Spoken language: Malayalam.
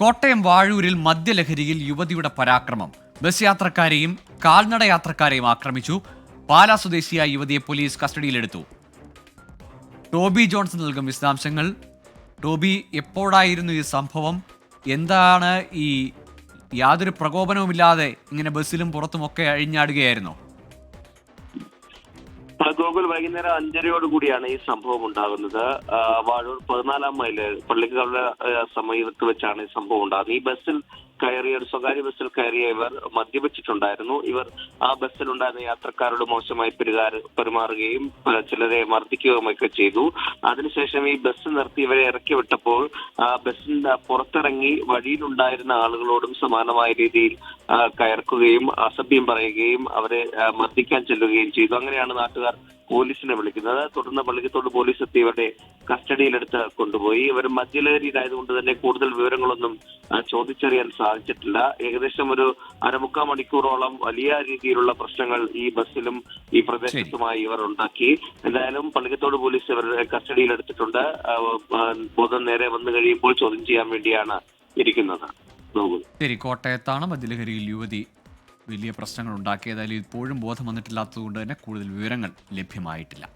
കോട്ടയം വാഴൂരിൽ മദ്യലഹരിയിൽ യുവതിയുടെ പരാക്രമം. ബസ് യാത്രക്കാരെയും കാൽനട യാത്രക്കാരെയും ആക്രമിച്ചു. പാലാ സ്വദേശിയായ യുവതിയെ പോലീസ് കസ്റ്റഡിയിലെടുത്തു. ടോബി ജോൺസൺ നൽകും വിശദാംശങ്ങൾ. ടോബി എപ്പോഴായിരുന്നു ഈ സംഭവം? എന്താണ് ഈ യാതൊരു പ്രകോപനവുമില്ലാതെ ഇങ്ങനെ ബസ്സിലും പുറത്തുമൊക്കെ അഴിഞ്ഞാടുകയായിരുന്നോ? ഗോകുൽ വൈകുന്നേരം അഞ്ചരയോട് കൂടിയാണ് ഈ സംഭവം ഉണ്ടാകുന്നത്. വാഴൂർ പതിനാലാം മൈൽ പള്ളിക്കാരുടെ സമീപത്ത് വെച്ചാണ് ഈ സംഭവം ഉണ്ടാകുന്നത്. ഈ ബസ്സിൽ കയറിയ ഒരു സ്വകാര്യ ബസ്സിൽ കയറിയ ഇവർ മദ്യപിച്ചിട്ടുണ്ടായിരുന്നു. ഇവർ ആ ബസ്സിലുണ്ടായിരുന്ന യാത്രക്കാരോട് മോശമായി പെരുമാറുകയും ചിലരെ ചിലരെ മർദ്ദിക്കുകയുമൊക്കെ ചെയ്തു. അതിനുശേഷം ഈ ബസ് നിർത്തി ഇവരെ ഇറക്കി വിട്ടപ്പോൾ ബസ്സിന്റെ പുറത്തിറങ്ങി വഴിയിലുണ്ടായിരുന്ന ആളുകളോടും സമാനമായ രീതിയിൽ കയർക്കുകയും അസഭ്യം പറയുകയും അവരെ മർദ്ദിക്കാൻ ചെല്ലുകയും ചെയ്തു. അങ്ങനെയാണ് നാട്ടുകാർ പോലീസിനെ വിളിക്കുന്നത്. തുടർന്ന് പള്ളിക്കത്തോട് പോലീസ് എത്തി ഇവരുടെ കസ്റ്റഡിയിലെടുത്ത് കൊണ്ടുപോയി. ഇവർ മദ്യലഹരിയിലായതുകൊണ്ട് തന്നെ കൂടുതൽ വിവരങ്ങളൊന്നും ചോദിച്ചറിയാൻ സാധിച്ചിട്ടില്ല. ഏകദേശം ഒരു അരമുക്കാൽ മണിക്കൂറോളം വലിയ രീതിയിലുള്ള പ്രശ്നങ്ങൾ ഈ ബസ്സിലും ഈ പ്രദേശത്തുമായി ഇവർ ഉണ്ടാക്കി. എന്തായാലും പള്ളിക്കത്തോട് പോലീസ് ഇവരുടെ കസ്റ്റഡിയിലെടുത്തിട്ടുണ്ട്. ബോധം നേരെ വന്നു കഴിയുമ്പോൾ ചോദ്യം ചെയ്യാൻ വേണ്ടിയാണ് ഇരിക്കുന്നത്. ശരി കോട്ടയത്താണ് മദ്യലഹരിയിൽ യുവതി. വലിയ പ്രശ്നങ്ങൾ ഉണ്ടാക്കിയതായാലും ഇപ്പോഴും ബോധം വന്നിട്ടില്ലാത്തതുകൊണ്ട് തന്നെ കൂടുതൽ വിവരങ്ങൾ ലഭ്യമായിട്ടില്ല.